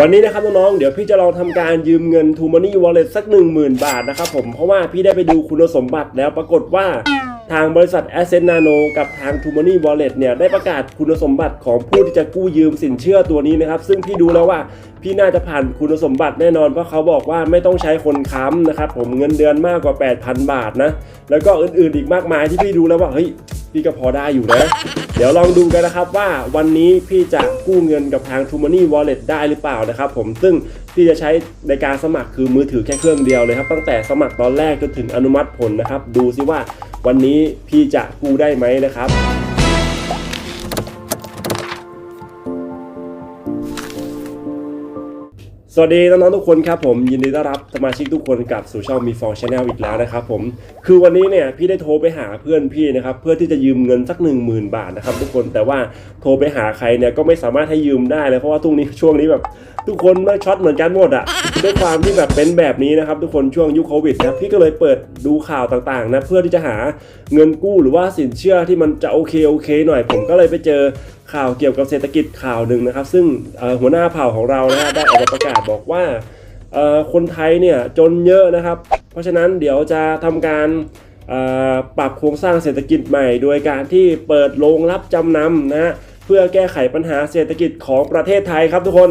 วันนี้นะครับน้องๆ เดี๋ยวพี่จะลองทำการยืมเงิน t ูม Money Wallet สัก 10,000 บาทนะครับผม เพราะว่าพี่ได้ไปดูคุณสมบัติแล้วปรากฏว่าทางบริษัท Ascent Nano กับทาง t ูม Money Wallet เนี่ยได้ประกาศคุณสมบัติของผู้ที่จะกู้ยืมสินเชื่อตัวนี้นะครับ ซึ่งพี่ดูแล้วว่าพี่น่าจะผ่านคุณสมบัติแน่นอน เพราะเขาบอกว่าไม่ต้องใช้คนค้ำนะครับผมเงินเดือนมากกว่า 8,000 บาทนะ แล้วก็อื่นๆอีกมากมายที่พี่ดูแล้วว่าเฮ้ย พี่ก็พอได้อยู่นะ เดี๋ยวลองดูกันนะครับว่าวันนี้พี่จะกู้เงินกับทาง t ูม Money Wallet ได้หรือเปล่านะครับผมซึ่งพี่จะใช้ในการสมัครคือมือถือแค่เครื่องเดียวเลยครับตั้งแต่สมัครตอนแรกจนถึงอนุมัติผลนะครับ ดูซิว่าวันนี้พี่จะกู้ได้ไหมนะครับ สวัสดีน้องๆทุกคนครับผมยินดีต้อนรับสมาชิกทุกคนกลับสู่ช่องมีฟองชาแนลอีกแล้วนะครับผมคือวันนี้เนี่ยพี่ได้โทรไปหาเพื่อนพี่นะครับเพื่อที่จะยืมเงินสัก 1 0,000 บาทนะครับทุกคนแต่ว่าโทรไปหาใครเนี่ยก็ไม่สามารถให้ยืมได้เลยเพราะว่าทุกนี้ช่วงนี้แบบทุกคนมาช็อตเหมือนกันหมดอะด้วยความที่แบบเป็นแบบนี้นะครับทุกคนช่วงยุคโควิดนะพี่ก็เลยเปิดดูข่าวต่างๆนะเพื่อที่จะหาเงินกู้หรือว่าสินเชื่อที่มันจะโอเคโอเค หน่อย ผมก็เลยไปเจอข่าวเกี่ยวกับเศรษฐกิจข่าวหนึ่งนะครับ ซึ่งหัวหน้าเผ่าของเรานะฮะได้ออกมาประกาศบอกว่าคนไทยเนี่ยจนเยอะนะครับ เพราะฉะนั้นเดี๋ยวจะทำการปรับโครงสร้างเศรษฐกิจใหม่ โดยการที่เปิดโรงรับจำนำนะฮะเพื่อแก้ไขปัญหาเศรษฐกิจของประเทศไทยครับทุกคน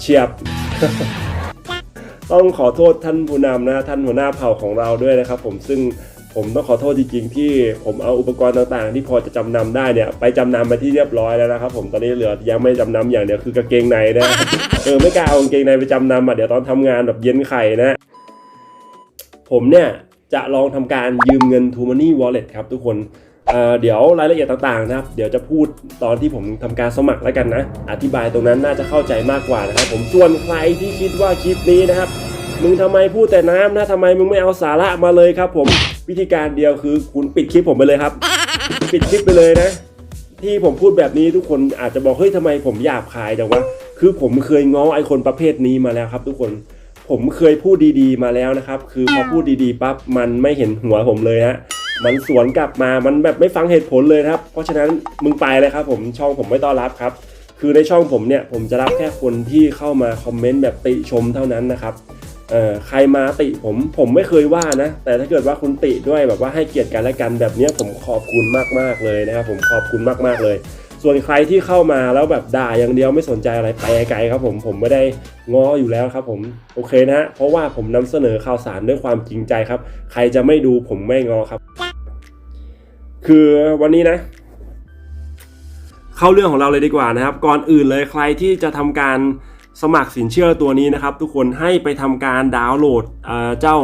เฉียบ ต้องขอโทษท่านผู้นำนะท่านหัวหน้าเผ่าของเราด้วยนะครับ ผมซึ่ง ผมต้องขอโทษจริงๆ ที่ผมเอาอุปกรณ์ต่างๆ ที่พอจะจำนำได้เนี่ยไปจำนำมาที่เรียบร้อยแล้วนะครับผมตอนนี้เหลือยังไม่จำนำอย่างเดียวคือกางเกงในนะเออไม่กล้าเอากางเกงในไปจำนำอะเดี๋ยวตอนทำงานแบบเย็นไข่นะผมเนี่ยจะลองทำการยืมเงิน t ู Money Wallet ครับทุกคนเเดี๋ยวรายละเอียดต่างๆนะครับ เดี๋ยวจะพูดตอนที่ผมทำการสมัครแล้วกันนะ อธิบายตรงนั้นน่าจะเข้าใจมากกว่านะครับ ผมส่วนใครที่คิดว่าคลิปนี้นะครับ มึงทำไมพูดแต่น้ำนะทำไมมึงไม่เอาสาระมาเลยครับ ผมวิธีการเดียวคือคุณปิดคลิปผมไปเลยครับ ปิดคลิปไปเลยนะ ที่ผมพูดแบบนี้ทุกคนอาจจะบอกเฮ้ยทำไมผมหยาบคายจังวะคือผมเคยง้อไอคนประเภทนี้มาแล้วครับ ทุกคนผมเคยพูดดีๆมาแล้วนะครับ คือพอพูดดีๆปั๊บมันไม่เห็นหัวผมเลยฮะมันสวนกลับมา มันแบบไม่ฟังเหตุผลเลยครับ เพราะฉะนั้นมึงไปเลยครับ ผมช่องผมไม่ต้อนรับครับ คือในช่องผมเนี่ยผมจะรับแค่คนที่เข้ามาคอมเมนต์แบบติชมเท่านั้นนะครับ เออใครมาติผมผมไม่เคยว่านะ แต่ถ้าเกิดว่าคุณติด้วยแบบว่าให้เกียรติกันและกันแบบนี้ผมขอบคุณมากๆเลยนะครับผมขอบคุณมากๆเลย ส่วนใครที่เข้ามาแล้วแบบด่าอย่างเดียวไม่สนใจอะไรไปไกลครับผมผมไม่ได้ง้ออยู่แล้วครับผมโอเคนะฮะเพราะว่าผมนำเสนอข่าวสารด้วยความจริงใจครับ ใครจะไม่ดูผมไม่ง้อครับ คือวันนี้นะ เข้าเรื่องของเราเลยดีกว่านะครับ ก่อนอื่นเลยใครที่จะทำการ สมัครสินเชื่อตัวนี้นะครับ ทุกคนให้ไปทำการดาวน์โหลดเจ้า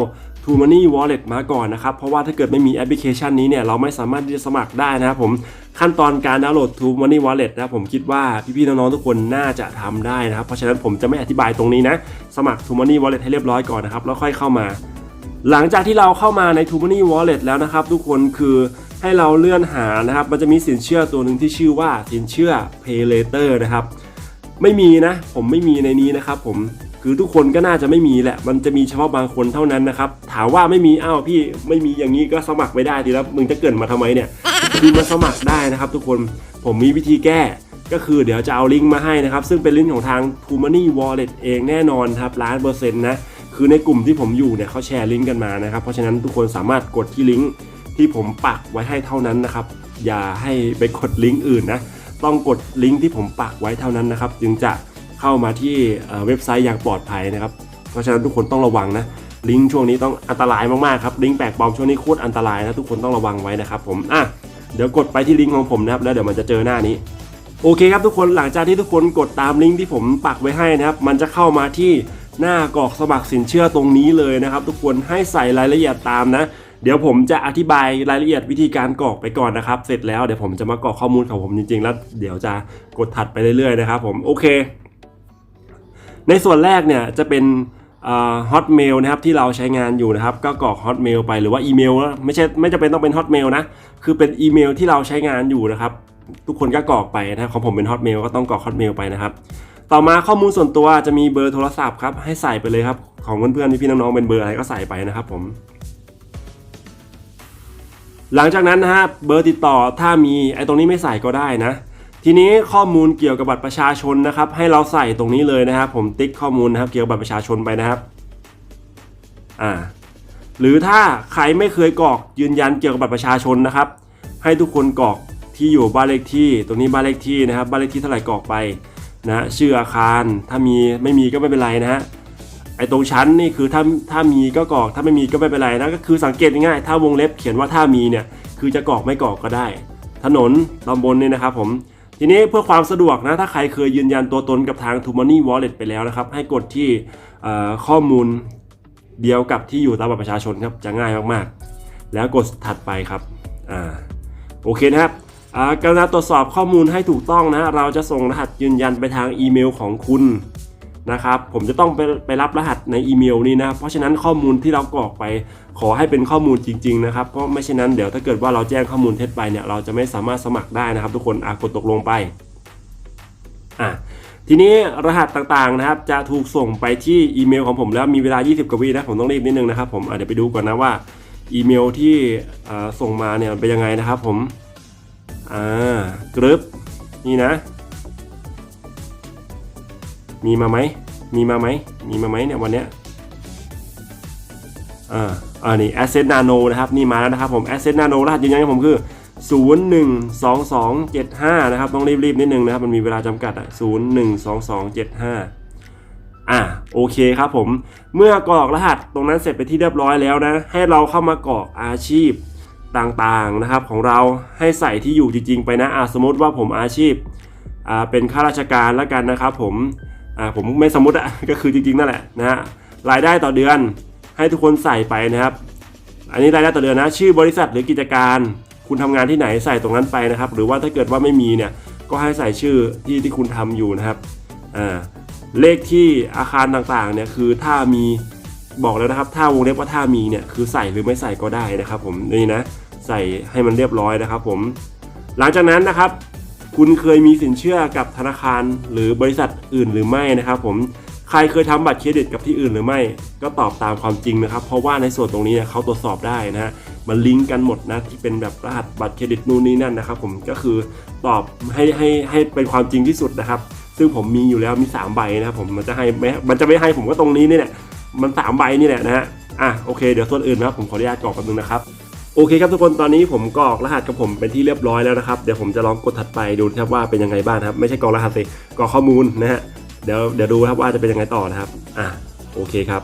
t ู Money Wallet มาก่อนนะครับ เพราะว่าถ้าเกิดไม่มีแอปพลิเคชันนี้เนี่ยเราไม่สามารถที่จะสมัครได้นะครับผมขั้นตอนการดาวน์โหลด t ู Money Wallet นะผมคิดว่าพี่ๆน้องๆทุกคนน่าจะทำได้นะครับ เพราะฉะนั้นผมจะไม่อธิบายตรงนี้นะ สมัคร t ู Money Wallet ให้เรียบร้อยก่อนนะครับแล้วค่อยเข้ามา หลังจากที่เราเข้ามาใน t ู Money Wallet แล้วนะครับ ทุกคนคือให้เราเลื่อนหานะครับ มันจะมีสินเชื่อตัวหนึ่งที่ชื่อว่าสินเชื่อ Pay Later นะครับ ไม่มีนะ ผมไม่มีในนี้นะครับ ผมคือทุกคนก็น่าจะไม่มีแหละ มันจะมีเฉพาะบางคนเท่านั้นนะครับ ถามว่าไม่มีอ้าวพี่ไม่มีอย่างนี้ก็สมัครไม่ได้ดีแล้วมึงจะเกิดมาทำไมเนี่ยคือมาสมัครได้นะครับ ทุกคนผมมีวิธีแก้ก็คือเดี๋ยวจะเอาลิงก์มาให้นะครับ ซึ่งเป็นลิงก์ของทาง t ู Money Wallet เองแน่นอนครับล้านเปอร์เซ็นต์นะคือในกลุ่มที่ผมอยู่เนี่ยเขาแชร์ลิงก์กันมานะครับ เพราะฉะนั้นทุกคนสามารถกดที่ลิงก์ที่ผมปักไว้ให้เท่านั้นนะครับ อย่าให้ไปกดลิงก์อื่นนะ ต้องกดลิงก์ที่ผมปักไว้เท่านั้นนะครับ จึงจะเข้ามาที่เว็บไซต์อย่างปลอดภัยนะครับ เพราะฉะนั้นทุกคนต้องระวังนะลิงก์ช่วงนี้ต้องอันตรายมากๆครับลิงก์แปลกปลอมช่วงนี้โคตรอันตรายนะทุกคนต้องระวังไว้นะครับผมอะเดี๋ยวกดไปที่ลิงก์ของผมนะครับแล้วเดี๋ยวมันจะเจอหน้านี้โอเคครับทุกคนหลังจากที่ทุกคนกดตามลิงก์ที่ผมปักไว้ให้นะครับ มันจะเข้ามาที่หน้ากรอกสมัครสินเชื่อตรงนี้เลยนะครับ ทุกคนให้ใส่รายละเอียดตามนะ เดี๋ยวผมจะอธิบายรายละเอียดวิธีการกรอกไปก่อนนะครับ เสร็จแล้วเดี๋ยวผมจะมากรอกข้อมูลของผมจริงๆ แล้วเดี๋ยวจะกดถัดไปเรื่อยๆนะครับผมโอเค ในส่วนแรกเนี่ยจะเป็นฮอตเมลนะครับที่เราใช้งานอยู่นะครับก็กรอกฮอตเมลไปหรือว่าอีเมลไม่ใช่ไม่จำเป็นต้องเป็นฮอตเมลนะคือเป็นอีเมลที่เราใช้งานอยู่นะครับทุกคนก็กรอกไปนะครับของผมเป็นฮอตเมลก็ต้องกรอกฮอตเมลไปนะครับต่อมาข้อมูลส่วนตัวจะมีเบอร์โทรศัพท์ครับให้ใส่ไปเลยครับของเพื่อนๆพี่ๆน้องๆเป็นเบอร์อะไรก็ใส่ไปนะครับผม หลังจากนั้นนะฮะเบอร์ติดต่อถ้ามีไอ้ตรงนี้ไม่ใส่ก็ได้นะ ทีนี้ข้อมูลเกี่ยวกับบัตรประชาชนนะครับ ให้เราใส่ตรงนี้เลยนะครับ ผมติ๊กข้อมูลนะครับ เกี่ยวกับบัตรประชาชนไปนะครับอ่าหรือถ้าใครไม่เคยกรอกยืนยันเกี่ยวกับบัตรประชาชนนะครับ ให้ทุกคนกรอกที่อยู่บ้านเลขที่ ตรงนี้บ้านเลขที่นะครับบ้านเลขที่เท่าไหร่กรอกไปนะชื่ออาคารถ้ามีไม่มีก็ไม่เป็นไรนะฮะ ไอ้ตรงชั้นนี่คือถ้าถ้ามีก็กรอกถ้าไม่มีก็ไม่เป็นไรนะก็คือสังเกตง่ายๆถ้าวงเล็บเขียนว่าถ้ามีเนี่ยคือจะกรอกไม่กรอกก็ได้ ถนนตำบลนี่ยนะครับผมทีนี้เพื่อความสะดวกนะถ้าใครเคยยืนยันตัวตนกับทาง t o m o n e y Wallet ไปแล้วนะครับ ให้กดที่ข้อมูลเดียวกับที่อยู่ตามบัตรประชาชนครับจะง่ายมากๆ แล้วกดถัดไปครับอ่าโอเคนะครับอ่ากรุณาตรวจสอบข้อมูลให้ถูกต้องนะ เราจะส่งรหัสยืนยันไปทางอีเมลของคุณ นะครับผมจะต้องไปไปรับรหัสในอีเมลนี้นะเพราะฉะนั้นข้อมูลที่เรากรอกไป ขอให้เป็นข้อมูลจริง ๆ นะครับเพราะไม่เช่นนั้นเดี๋ยวถ้าเกิดว่าเราแจ้งข้อมูลเท็จไปเนี่ยเราจะไม่สามารถสมัครได้นะครับ ทุกคนอากดตกลงไปอะทีนี้รหัสต่างๆนะครับ จะถูกส่งไปที่อีเมลของผมแล้วมีเวลา 20 กว่าวินะผมต้องรีบนิดนึงนะครับผมเดี๋ยวไปดูก่อนนะว่าอีเมลที่ส่งมาเนี่ยเป็นยังไงนะครับผมอ่ากรึบนี่นะ มีมาไหมมีมาไหมมีมาไหมเนี่ยวันเนี้ยอ่าอ่านี่ Asset Nano นะครับนี่มาแล้วนะครับผม Asset Nano รหัสยืนยันของผมคือ 012275 นะครับ ต้องรีบๆนิดนึงนะครับ มันมีเวลาจำกัดอะ012275 อ่าโอเคครับผม เมื่อกรอกรหัสตรงนั้นเสร็จไปที่เรียบร้อยแล้วนะ ให้เราเข้ามากรอกอาชีพต่างๆนะครับของเราให้ใส่ที่อยู่จริงๆไปนะอ่าสมมติว่าผมอาชีพอ่าเป็นข้าราชการแล้วกันนะครับผม อ่าผมไม่สมมติอะก็คือจริงๆนั่นแหละนะฮะรายได้ต่อเดือนให้ทุกคนใส่ไปนะครับ อันนี้รายได้ต่อเดือนนะชื่อบริษัทหรือกิจการ คุณทำงานที่ไหนใส่ตรงนั้นไปนะครับ หรือว่าถ้าเกิดว่าไม่มีเนี่ยก็ให้ใส่ชื่อที่ที่คุณทำอยู่นะครับอ่าเลขที่อาคารต่างๆเนี่ยคือถ้ามีบอกแล้วนะครับ ถ้าวงเล็บว่าถ้ามีเนี่ยคือใส่หรือไม่ใส่ก็ได้นะครับ ผมนี่นะใส่ให้มันเรียบร้อยนะครับ ผม หลังจากนั้นนะครับ คุณเคยมีสินเชื่อกับธนาคารหรือบริษัทอื่นหรือไม่นะครับ ผมใครเคยทำบัตรเครดิตกับที่อื่นหรือไม่ ก็ตอบตามความจริงนะครับ เพราะว่าในส่วนตรงนี้เเขาตรวจสอบได้นะฮะมันลิงก์กันหมดนะที่เป็นแบบรหัสบัตรเครดิตนู่นนี่นั่นนะครับ ผมก็คือตอบให้ให้ให้เป็นความจริงที่สุดนะครับ ซึ่งผมมีอยู่แล้วมี 3 ใบนะครับผมมันจะให้ไม่มันจะไม่ให้ผมก็ตรงนี้นี่แหละมัน 3 ใบนี่แหละนะฮะอะโอเคเดี๋ยวส่วนอื่นนะครับผมขออนุญาตกรอกแป๊บนึงนะครับ โอเคครับทุกคนตอนนี้ผมกรอกรหัสกับผมเป็นที่เรียบร้อยแล้วนะครับเดี๋ยวผมจะลองกดถัดไปดูนะครับว่าเป็นยังไงบ้างครับไม่ใช่กรอกรหัสสิกรอกข้อมูลนะฮะเดี๋ยวเดี๋ยวดูครับว่าจะเป็นยังไงต่อนะครับอะโอเคครับ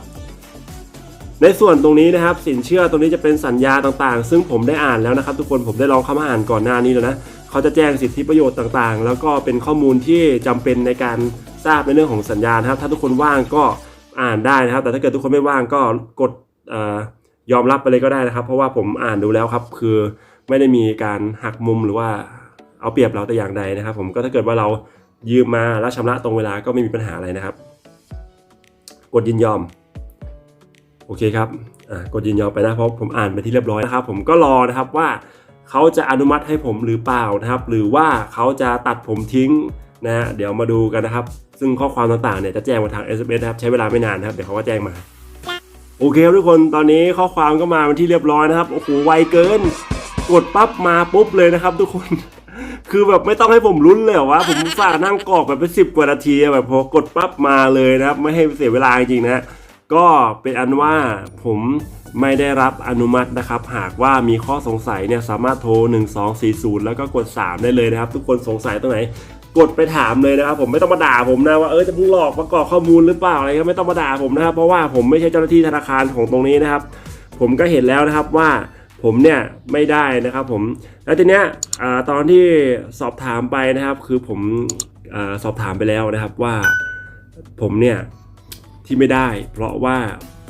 ในส่วนตรงนี้นะครับ สินเชื่อตรงนี้จะเป็นสัญญาต่างๆ ซึ่งผมได้อ่านแล้วนะครับ ทุกคนผมได้ลองเข้ามาอ่านก่อนหน้านี้แล้วนะเขาจะแจ้งสิทธิประโยชน์ต่างๆ แล้วก็เป็นข้อมูลที่จำเป็นในการทราบในเรื่องของสัญญานะครับ ถ้าทุกคนว่างก็อ่านได้นะครับ แต่ถ้าเกิดทุกคนไม่ว่างก็กดอ่อ ยอมรับไปเลยก็ได้นะครับ เพราะว่าผมอ่านดูแล้วครับ คือไม่ได้มีการหักมุมหรือว่าเอาเปรียบเราแต่อย่างใดนะครับ ผมก็ถ้าเกิดว่าเรายืมมาแล้วชำระตรงเวลาก็ไม่มีปัญหาอะไรนะครับ กดยินยอม โอเคครับอ่ากดยินยอมไปนะเพราะผมอ่านไปที่เรียบร้อยนะครับ ผมก็รอนะครับว่าเขาจะอนุมัติให้ผมหรือเปล่านะครับ หรือว่าเขาจะตัดผมทิ้งนะฮะเดี๋ยวมาดูกันนะครับ ซึ่งข้อความต่างๆเนี่ยจะแจ้งมาทาง SMS นะครับใช้เวลาไม่นานนะครับเดี๋ยวเขาก็แจ้งมา โอเคทุกคนตอนนี้ข้อความก็มาเป็นที่เรียบร้อยนะครับโอ้โหไวเกิน กดปั๊บมาปุ๊บเลยนะครับ ทุกคน คือแบบไม่ต้องให้ผมลุ้นเลยเหรอวะผมฝากนั่งกรอกแบบเป็นสิบกว่านาทีแบบพอกดปั๊บมาเลยนะครับ ไม่ให้เสียเวลาจริงๆนะก็เป็นอันว่าผมไม่ได้รับอนุมัตินะครับ หากว่ามีข้อสงสัยเนี่ยสามารถโทร 1240 แล้วก็กด 3 ได้เลยนะครับ ทุกคนสงสัยตรงไหน กดไปถามเลยนะครับผมไม่ต้องมาด่าผมนะว่าเออจะมึงหลอกประกอบข้อมูลหรือเปล่าอะไรก็ไม่ต้องมาด่าผมนะครับเพราะว่าผมไม่ใช่เจ้าหน้าที่ธนาคารของตรงนี้นะครับ ผมก็เห็นแล้วนะครับว่าผมเนี่ยไม่ได้นะครับผมแล้วทีเนี้ยอตอนที่สอบถามไปนะครับ คือผมอสอบถามไปแล้วนะครับว่าผมเนี่ยที่ไม่ได้ เพราะว่า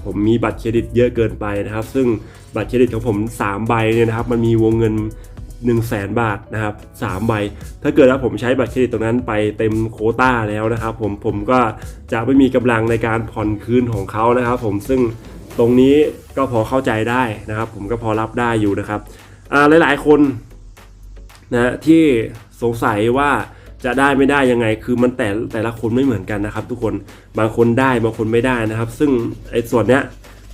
ผมมีบัตรเครดิตเยอะเกินไปนะครับ ซึ่งบัตรเครดิตของผม 3 ใบเนี่ยนะครับ มันมีวงเงิน 1 0 0 0 0แสนบาทนะครับ3ใบ ถ้าเกิดว่าผมใช้บัตรเครดิตตรงนั้นไปเต็มโคต้าแล้วนะครับผมผมก็จะไม่มีกำลังในการผ่อนคืนของเขานะครับ ผมซึ่งตรงนี้ก็พอเข้าใจได้นะครับ ผมก็พอรับได้อยู่นะครับอ่าหลายๆคนนะที่สงสัยว่าจะได้ไม่ได้ยังไง คือมันแต่แต่ละคนไม่เหมือนกันนะครับ ทุกคนบางคนได้บางคนไม่ได้นะครับ ซึ่งไอ้ส่วนเนี้ย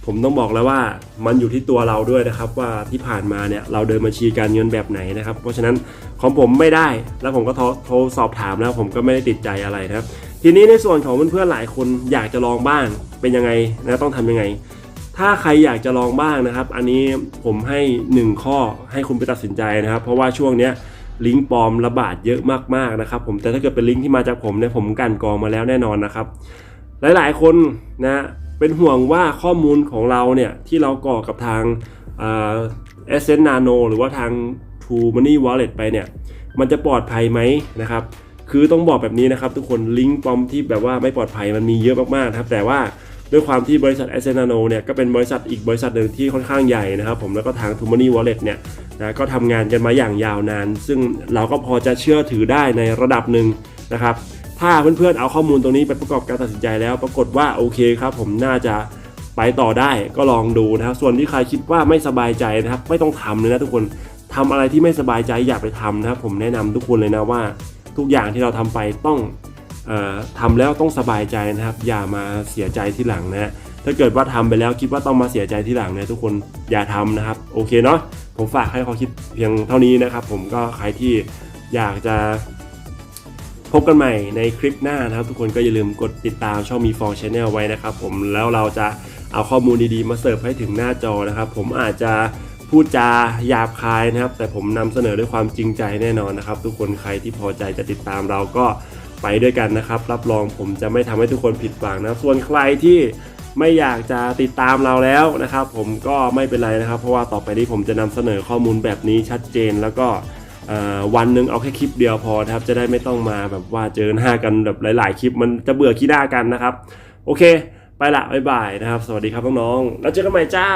ผมต้องบอกแล้วว่ามันอยู่ที่ตัวเราด้วยนะครับ ว่าที่ผ่านมาเนี่ยเราเดินบัญชีการเงินแบบไหนนะครับ เพราะฉะนั้นของผมไม่ได้แล้วผมก็โทรสอบถามแล้วผมก็ไม่ได้ติดใจอะไรนะครับ ทีนี้ในส่วนของเพื่อนๆหลายคนอยากจะลองบ้างเป็นยังไงนะต้องทำยังไง ถ้าใครอยากจะลองบ้างนะครับ อันนี้ผมให้ 1 ข้อให้คุณไปตัดสินใจนะครับ เพราะว่าช่วงเนี้ยลิงก์ปลอมระบาดเยอะมากๆนะครับ ผมแต่ถ้าเกิดเป็นลิงก์ที่มาจากผมเนี่ยผมกันกรองมาแล้วแน่นอนนะครับ หลายๆคนนะ เป็นห่วงว่าข้อมูลของเราเนี่ย ที่เรากรอกับทางเอสเซนนาโนหรือว่าทาง True Money Wallet ไปเนี่ย มันจะปลอดภัยไหมนะครับ คือต้องบอกแบบนี้นะครับ ทุกคนลิงก์ปลอมที่แบบว่าไม่ปลอดภัยมันมีเยอะมากๆนะครับแต่ว่าด้วยความที่บริษัท a s c e n a n o เนี่ยก็เป็นบริษัทอีกบริษัทหนึ่งที่ค่อนข้างใหญ่นะครับผมแล้วก็ทาง t o m o n y Wallet เนี่ยนะก็ทำงานกันมาอย่างยาวนาน ซึ่งเราก็พอจะเชื่อถือได้ในระดับหนึ่งนะครับ ถ้าเพื่อนๆเอาข้อมูลตรงนี้ไปประกอบการตัดสินใจแล้ว ปรากฏว่าโอเคครับ ผมน่าจะไปต่อได้ก็ลองดูนะครับ ส่วนที่ใครคิดว่าไม่สบายใจนะครับ ไม่ต้องทำเลยนะทุกคนทำอะไรที่ไม่สบายใจอย่าไปทำนะครับ ผมแนะนำทุกคนเลยนะว่า ทุกอย่างที่เราทำไปต้องออทำแล้วต้องสบายใจนะครับ อย่ามาเสียใจที่หลังนะฮะถ้าเกิดว่าทำไปแล้วคิดว่าต้องมาเสียใจที่หลังเนี่ยทุกคนอย่าทำนะครับ โอเคเนาะผมฝากให้เขาคิดเพียงเท่านี้นะครับ ผมก็ใครที่อยากจะ พบกันใหม่ในคลิปหน้านะครับ ทุกคนก็อย่าลืมกดติดตามช่องมีฟองชาแนลไว้นะครับผมแล้วเราจะเอาข้อมูลดีๆ มาเสิร์ฟให้ถึงหน้าจอนะครับ ผมอาจจะพูดจาหยาบคายนะครับ แต่ผมนำเสนอด้วยความจริงใจแน่นอนนะครับ ทุกคนใครที่พอใจจะติดตามเราก็ไปด้วยกันนะครับ รับรองผมจะไม่ทำให้ทุกคนผิดหวังนะส่วนใครที่ไม่อยากจะติดตามเราแล้วนะครับ ผมก็ไม่เป็นไรนะครับ เพราะว่าต่อไปนี้ผมจะนำเสนอข้อมูลแบบนี้ชัดเจนแล้วก็ วันหนึ่งเอาแค่คลิปเดียวพอนะครับจะได้ไม่ต้องมาแบบว่าเจอหน้ากันแบบหลาย ๆ คลิปมันจะเบื่อขี้หน้ากันนะครับ โอเค ไปละบ๊ายบายนะครับ สวัสดีครับน้องๆแล้วเจอกันใหม่จ้า